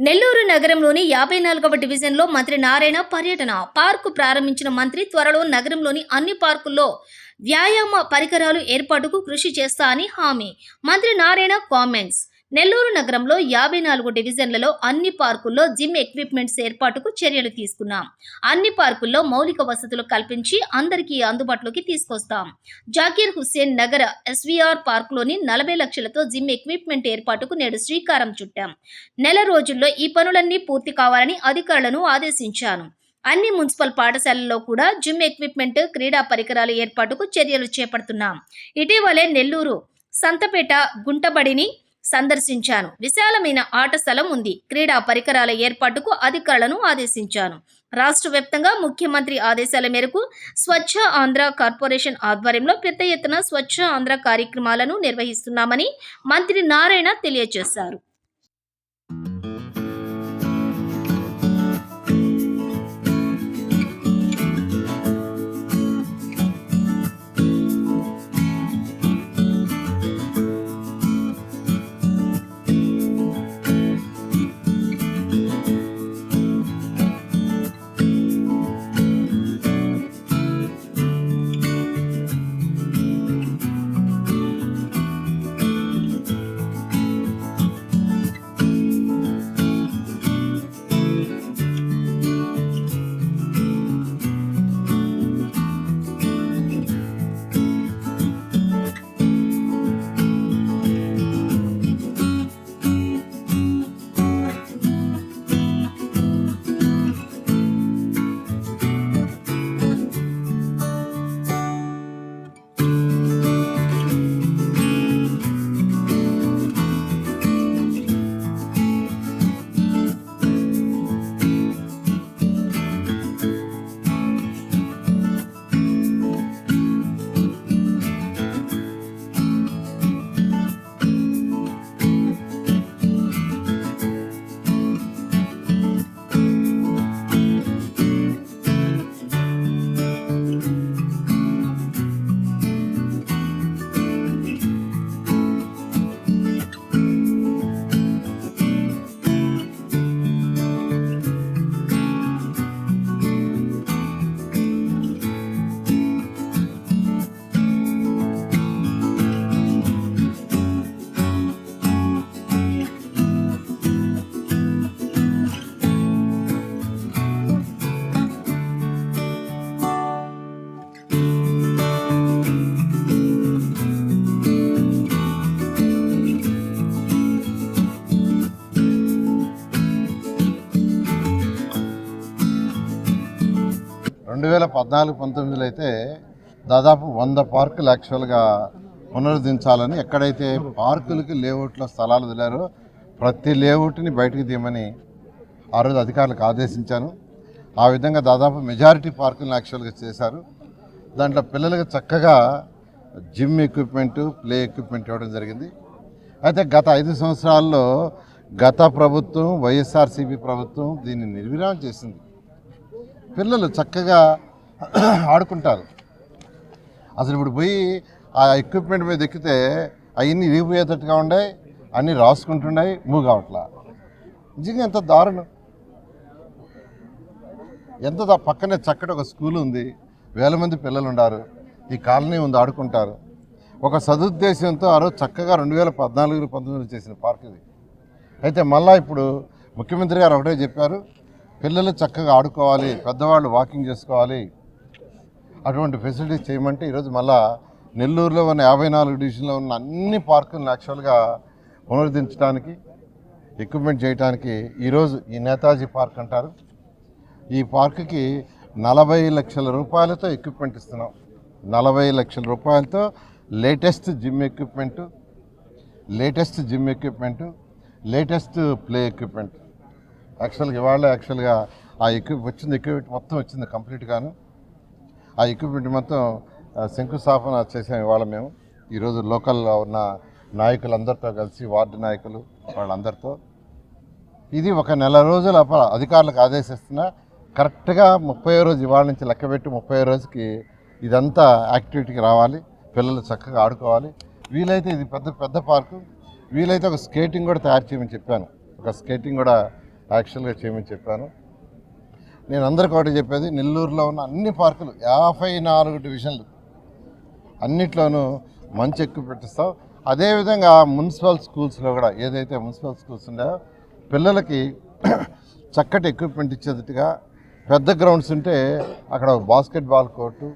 నెల్లూరు నగరంలోని యాభై నాలుగవ డివిజన్లో మంత్రి నారాయణ పర్యటన. పార్కు ప్రారంభించిన మంత్రి త్వరలో నగరంలోని అన్ని పార్కుల్లో వ్యాయామ పరికరాలు ఏర్పాటుకు కృషి చేస్తా అని హామీ. మంత్రి నారాయణ కామెంట్స్. నెల్లూరు నగరంలో యాభై నాలుగు డివిజన్లలో అన్ని పార్కుల్లో జిమ్ ఎక్విప్మెంట్స్ ఏర్పాటుకు చర్యలు తీసుకున్నాం. అన్ని పార్కుల్లో మౌలిక వసతులు కల్పించి అందరికీ అందుబాటులోకి తీసుకొస్తాం. జాకీర్ హుస్సేన్ నగర ఎస్వీఆర్ పార్కులోని నలభై లక్షలతో జిమ్ ఎక్విప్మెంట్ ఏర్పాటుకు నేడు శ్రీకారం చుట్టాం. నెల రోజుల్లో ఈ పనులన్నీ పూర్తి కావాలని అధికారులను ఆదేశించాను. అన్ని మున్సిపల్ పాఠశాలల్లో కూడా జిమ్ ఎక్విప్మెంట్ క్రీడా పరికరాల ఏర్పాటుకు చర్యలు చేపడుతున్నాం. ఇటీవలే నెల్లూరు సంతపేట గుంటబడిని సందర్శించాను. విశాలమైన ఆట స్థలం ఉంది. క్రీడా పరికరాల ఏర్పాటుకు అధికారులను ఆదేశించాను. రాష్ట్ర వ్యాప్తంగా ముఖ్యమంత్రి ఆదేశాల మేరకు స్వచ్ఛ ఆంధ్ర కార్పొరేషన్ ఆధ్వర్యంలో పెద్ద ఎత్తున స్వచ్ఛ ఆంధ్ర కార్యక్రమాలను నిర్వహిస్తున్నామని మంత్రి నారాయణ తెలియజేశారు. రెండు వేల పద్నాలుగు పంతొమ్మిదిలో అయితే దాదాపు వంద పార్కులు యాక్చువల్గా పునరుద్ధరించాలని ఎక్కడైతే పార్కులకి లేఅవుట్లో స్థలాలు వదిలారో ప్రతి లేఅవుట్ని బయటకు తీయమని ఆ రోజు అధికారులకు ఆదేశించాను. ఆ విధంగా దాదాపు మెజారిటీ పార్కులను యాక్చువల్గా చేశారు. దాంట్లో పిల్లలకు చక్కగా జిమ్ ఎక్విప్మెంట్ ప్లే ఎక్విప్మెంట్ ఇవ్వడం జరిగింది. అయితే గత ఐదు సంవత్సరాల్లో గత ప్రభుత్వం వైఎస్ఆర్సీపీ ప్రభుత్వం దీన్ని నిర్విరామం చేసింది. పిల్లలు చక్కగా ఆడుకుంటారు. అసలు ఇప్పుడు పోయి ఆ ఎక్విప్మెంట్ మీద ఎక్కితే అవన్నీ విరిగిపోయేటట్టుగా ఉండే అన్నీ రాసుకుంటున్నాయి మూవ్ కావట్లా? నిజంగా ఎంత దారుణం. ఎంత పక్కనే చక్కటి ఒక స్కూల్ ఉంది వేల మంది పిల్లలు ఉన్నారు ఈ కాలనీ ఉంది ఆడుకుంటారు. ఒక సదుద్దేశంతో ఆ రోజు చక్కగా రెండు వేల పద్నాలుగు పంతొమ్మిదిలో చేసిన పార్క్ ఇది. అయితే మళ్ళా ఇప్పుడు ముఖ్యమంత్రి గారు ఒకటే చెప్పారు పిల్లలు చక్కగా ఆడుకోవాలి పెద్దవాళ్ళు వాకింగ్ చేసుకోవాలి. అటువంటి ఫెసిలిటీస్ చేయమంటే ఈరోజు మళ్ళా నెల్లూరులో ఉన్న యాభై నాలుగు డివిజన్లో ఉన్న అన్ని పార్కులను యాక్చువల్గా పునరుద్ధరించడానికి ఎక్విప్మెంట్ చేయడానికి ఈరోజు ఈ నేతాజీ పార్క్ అంటారు. ఈ పార్కుకి నలభై లక్షల రూపాయలతో ఎక్విప్మెంట్ ఇస్తున్నాం. నలభై లక్షల రూపాయలతో latest gym equipment latest gym equipment latest play equipment యాక్చువల్గా ఇవాళ యాక్చువల్గా ఆ ఎక్విప్ వచ్చింది ఎక్విప్మెంట్ మొత్తం వచ్చింది కంప్లీట్గాను ఆ ఎక్విప్మెంట్ మొత్తం శంకుస్థాపన చేసాం ఇవాళ మేము. ఈరోజు లోకల్లో ఉన్న నాయకులందరితో కలిసి వార్డు నాయకులు వాళ్ళందరితో. ఇది ఒక నెల రోజుల అధికారులకు ఆదేశిస్తున్నా కరెక్ట్గా ముప్పై రోజు ఇవాళ నుంచి లెక్కబెట్టి ముప్పై రోజుకి ఇదంతా యాక్టివిటీకి రావాలి. పిల్లలు చక్కగా ఆడుకోవాలి. వీలైతే ఇది పెద్ద పెద్ద పార్కు. వీలైతే ఒక స్కేటింగ్ కూడా తయారు చేయమని చెప్పాను. ఒక స్కేటింగ్ కూడా యాక్చువల్గా చేయమని చెప్పాను. నేను అందరికీ ఒకటి చెప్పేది నెల్లూరులో ఉన్న అన్ని పార్కులు యాభై నాలుగు డివిజన్లు అన్నిట్లోనూ మంచి ఎక్కువ పెట్టిస్తాం అదేవిధంగా మున్సిపల్ స్కూల్స్లో కూడా ఏదైతే మున్సిపల్ స్కూల్స్ ఉన్నాయో పిల్లలకి చక్కటి ఎక్విప్మెంట్ ఇచ్చేటట్టుగా పెద్ద గ్రౌండ్స్ ఉంటే అక్కడ బాస్కెట్బాల్ కోర్టు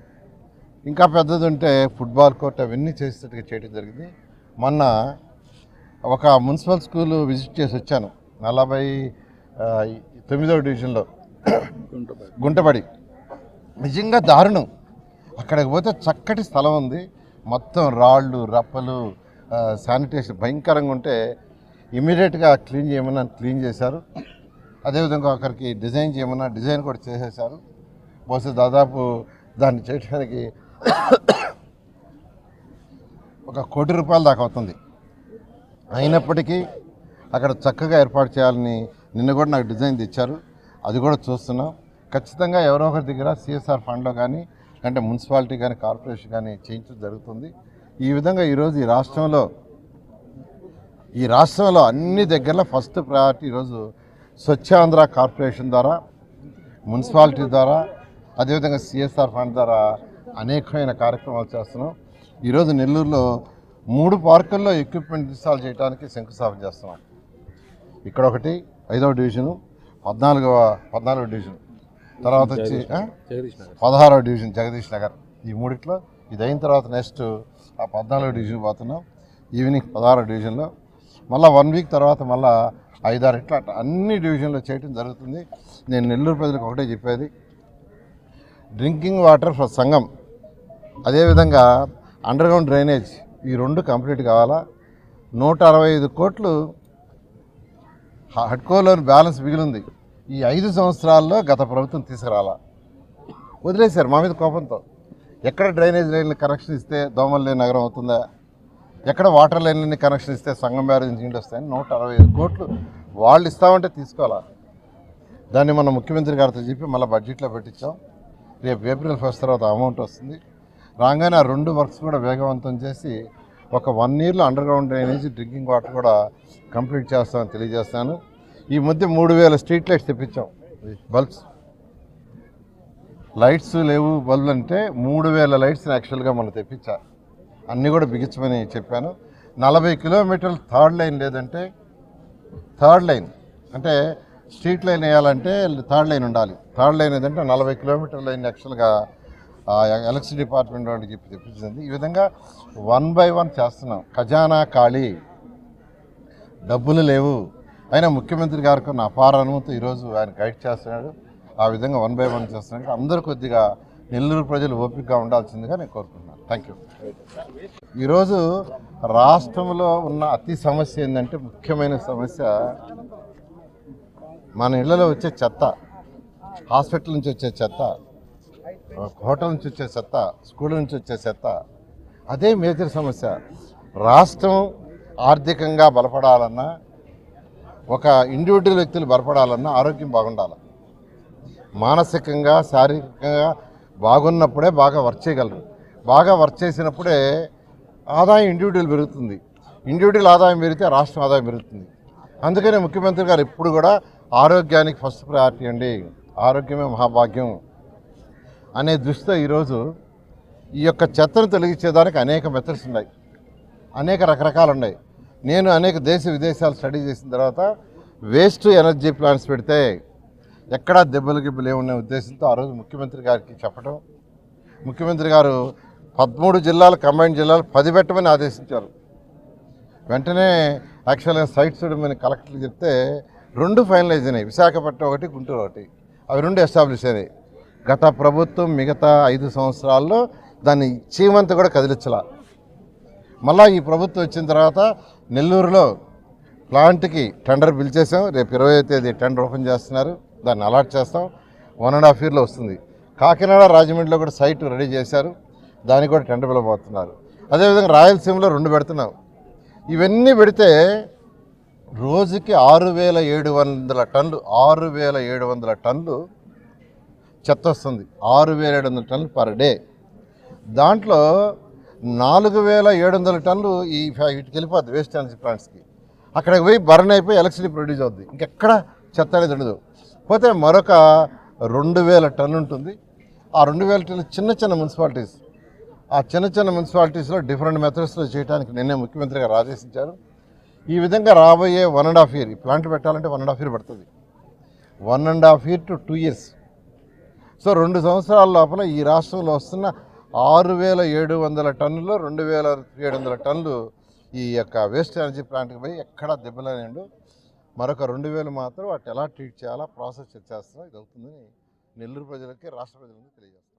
ఇంకా పెద్దది ఉంటే ఫుట్బాల్ కోర్ట్ అవన్నీ చేసేటట్టుగా చేయడం జరిగింది. మొన్న ఒక మున్సిపల్ స్కూల్ విజిట్ చేసి వచ్చాను. నలభై తొమ్మిదవ డివిజన్లో గుంటబడి నిజంగా దారుణం. అక్కడికి పోతే చక్కటి స్థలం ఉంది. మొత్తం రాళ్ళు రప్పలు శానిటేషన్ భయంకరంగా ఉంటే ఇమీడియట్గా క్లీన్ చేయమన్నా క్లీన్ చేశారు. అదేవిధంగా ఒకరికి డిజైన్ చేయమన్నా డిజైన్ కూడా చేసేసారు బహుశా దాదాపు దాన్ని చేయడానికి ఒక కోటి రూపాయల దాకా అవుతుంది. అయినప్పటికీ అక్కడ చక్కగా ఏర్పాటు చేయాలని నిన్న కూడా నాకు డిజైన్ తెచ్చారు. అది కూడా చూస్తున్నాం. ఖచ్చితంగా ఎవరో ఒకరి దగ్గర సిఎస్ఆర్ ఫండ్లో కానీ అంటే మున్సిపాలిటీ కానీ కార్పొరేషన్ కానీ చేయించడం జరుగుతుంది. ఈ విధంగా ఈరోజు ఈ రాష్ట్రంలో ఈ రాష్ట్రంలో అన్ని దగ్గరలో ఫస్ట్ ప్రయారిటీ ఈరోజు స్వచ్ఛాంధ్ర కార్పొరేషన్ ద్వారా మున్సిపాలిటీ ద్వారా అదేవిధంగా సిఎస్ఆర్ ఫండ్ ద్వారా అనేకమైన కార్యక్రమాలు చేస్తున్నాం. ఈరోజు నెల్లూరులో మూడు పార్కుల్లో ఎక్విప్మెంట్ ఇన్స్టాల్ చేయడానికి శంకుస్థాపన చేస్తున్నాం. ఇక్కడ ఒకటి ఐదవ డివిజను పద్నాలుగవ పద్నాలుగవ డివిజన్. తర్వాత వచ్చి? పదహారవ డివిజన్ జగదీష్ నగర్. ఈ మూడిట్లో ఇది అయిన తర్వాత నెక్స్ట్ ఆ పద్నాలుగో డివిజన్ పోతున్నాం. ఈవినింగ్ పదహారో డివిజన్లో. మళ్ళీ వన్ వీక్ తర్వాత మళ్ళీ ఐదారు ఇట్లా అట్లా అన్ని డివిజన్లో చేయటం జరుగుతుంది. నేను నెల్లూరు ప్రజలకు ఒకటే చెప్పేది. డ్రింకింగ్ వాటర్ ఫర్ సంఘం. అదేవిధంగా అండర్ గ్రౌండ్ డ్రైనేజ్ ఈ రెండు కంప్లీట్ కావాలా? నూట అరవై ఐదు కోట్లు హడ్కోలోని బ్యాలెన్స్ మిగిలింది. ఈ ఐదు సంవత్సరాల్లో గత ప్రభుత్వం తీసుకురాలా? వదిలేశారు మా మీద కోపంతో. ఎక్కడ డ్రైనేజ్ లైన్లు కనెక్షన్ ఇస్తే దోమలు లేని నగరం అవుతుందా? ఎక్కడ వాటర్ లైన్లని కనెక్షన్ ఇస్తే సంగం బ్యారేజ్ నుంచి నీళ్ళు వస్తాయని నూట అరవై ఐదు కోట్లు వాళ్ళు ఇస్తామంటే తీసుకోవాలా? దాన్ని మన ముఖ్యమంత్రి గారితో చెప్పి మళ్ళీ బడ్జెట్లో పెట్టించాం. రేపు ఏప్రిల్ ఫస్ట్ తర్వాత అమౌంట్ వస్తుంది. రాగానే ఆ రెండు వర్క్స్ కూడా వేగవంతం చేసి ఒక వన్ ఇయర్లో underground drainage drinking water కూడా కంప్లీట్ చేస్తామని తెలియజేస్తాను. ఈ మధ్య మూడు వేల స్ట్రీట్ లైట్స్ తెప్పించాం. బల్బ్స్ లైట్స్ లేవు బల్బ్ అంటే మూడు వేల లైట్స్ని యాక్చువల్గా మనం తెప్పించా. అన్నీ కూడా బిగించమని చెప్పాను. నలభై కిలోమీటర్లు థర్డ్ లైన్ లేదంటే థర్డ్ లైన్ అంటే స్ట్రీట్ లైన్ వేయాలంటే థర్డ్ లైన్ ఉండాలి. థర్డ్ లైన్ ఏదంటే నలభై కిలోమీటర్ లైన్ యాక్చువల్గా ఎలక్ట్రిసిటీ డిపార్ట్మెంట్ వాళ్ళకి చెప్పి తెప్పించింది. ఈ విధంగా వన్ బై వన్ చేస్తున్నాం. ఖజానా ఖాళీ. డబ్బులు లేవు. అయినా ముఖ్యమంత్రి గారికి ఉన్న అపార అనుమతి ఈరోజు ఆయన గైడ్ చేస్తున్నాడు. ఆ విధంగా వన్ బై వన్ చేస్తున్నాడు. అందరూ కొద్దిగా నెల్లూరు ప్రజలు ఓపికగా ఉండాల్సిందిగా నేను కోరుకుంటున్నాను. థ్యాంక్ యూ ఈరోజు రాష్ట్రంలో ఉన్న అతి సమస్య ఏంటంటే ముఖ్యమైన సమస్య మన ఇళ్ళలో వచ్చే చెత్త హాస్పిటల్ నుంచి వచ్చే చెత్త. హోటల్ నుంచి వచ్చే చెత్త స్కూల్ నుంచి వచ్చే చెత్త అదే మేజర్ సమస్య. రాష్ట్రం ఆర్థికంగా బలపడాలన్నా ఒక ఇండివిజువల్ వ్యక్తులు బలపడాలన్నా ఆరోగ్యం బాగుండాలి. మానసికంగా శారీరకంగా బాగున్నప్పుడే బాగా వర్క్ చేయగలరు. బాగా వర్క్ చేసినప్పుడే ఆదాయం ఇండివిజువల్ పెరుగుతుంది. ఇండివిజువల్ ఆదాయం పెరిగితే రాష్ట్రం ఆదాయం పెరుగుతుంది. అందుకనే ముఖ్యమంత్రి గారు ఎప్పుడు కూడా ఆరోగ్యానికి ఫస్ట్ ప్రయారిటీ అండి. ఆరోగ్యమే మహాభాగ్యం. అనే దృష్టితో ఈరోజు ఈ యొక్క చెత్తను తొలగించేదానికి అనేక మెథడ్స్ ఉన్నాయి. అనేక రకరకాలు ఉన్నాయి నేను అనేక దేశ విదేశాలు స్టడీ చేసిన తర్వాత వేస్ట్ ఎనర్జీ ప్లాంట్స్ పెడితే ఎక్కడా దెబ్బలు గిబ్బలు ఏమున్న ఉద్దేశంతో ఆ రోజు ముఖ్యమంత్రి గారికి చెప్పడం ముఖ్యమంత్రి గారు పదమూడు జిల్లాలు కంబైన్ జిల్లాలు పది పెట్టమని ఆదేశించారు. వెంటనే యాక్చువల్గా సైట్ చూడమని కలెక్టర్లు చెప్తే రెండు ఫైనలైజ్ అయినాయి. విశాఖపట్నం ఒకటి గుంటూరు ఒకటి. అవి రెండు ఎస్టాబ్లిష్ అయినాయి. గత ప్రభుత్వం మిగతా ఐదు సంవత్సరాల్లో దాన్ని చీమంత కూడా కదిలించలా. మళ్ళా ఈ ప్రభుత్వం వచ్చిన తర్వాత నెల్లూరులో ప్లాంట్కి టెండర్ పిలిచేసాం రేపు ఇరవై తేదీ టెండర్ ఓపెన్ చేస్తున్నారు. దాన్ని అలాట్ చేస్తాం. వన్ అండ్ హాఫ్ ఇయర్లో వస్తుంది. కాకినాడ రాజమండ్రిలో కూడా సైట్ రెడీ చేశారు. దానికి కూడా టెండర్ పిలవబోతున్నారు అదేవిధంగా రాయలసీమలో రెండు పెడుతున్నాం. ఇవన్నీ పెడితే రోజుకి ఆరు వేల ఏడు వందల టన్లు ఆరు వేల ఏడు వందల టన్లు చెత్త వస్తుంది. ఆరు వేల ఏడు వందల టన్నులు పర్ డే దాంట్లో నాలుగు వేల ఏడు వందల టన్నులు ఈ ఫ్యా- వీటికి వెళ్ళిపోద్ది వేస్ట్ ఎనర్జీ ప్లాంట్స్కి అక్కడికి పోయి బర్న్ అయిపోయి ఎలక్ట్రిసిటీ ప్రొడ్యూస్ అవుద్ది. ఇంకెక్కడ చెత్త అనేది ఉండదు. పోతే మరొక రెండు వేల టన్ను ఉంటుంది. ఆ రెండు వేల టన్ను చిన్న చిన్న మున్సిపాలిటీస్. ఆ చిన్న చిన్న మున్సిపాలిటీస్లో డిఫరెంట్ మెథడ్స్లో చేయడానికి నిన్నే ముఖ్యమంత్రి గారు ఆదేశించారు. ఈ విధంగా రాబోయే వన్ అండ్ హాఫ్ ఇయర్ ఈ ప్లాంట్ పెట్టాలంటే వన్ అండ్ హాఫ్ ఇయర్ పడుతుంది. One and half year to two years so రెండు సంవత్సరాల లోపల ఈ రాష్ట్రంలో వస్తున్న ఆరు వేల ఏడు వందల టన్నులు రెండు వేల ఏడు వందల టన్నులు ఈ యొక్క వేస్ట్ ఎనర్జీ ప్లాంట్కి పోయి ఎక్కడా దెబ్బలేనిండు మరొక రెండు వేలు మాత్రం వాటి ఎలా ట్రీట్ చేయాలా ప్రాసెస్ చేస్తారో ఇది అవుతుందని నెల్లూరు ప్రజలకి రాష్ట్ర ప్రజలకి తెలియజేస్తాం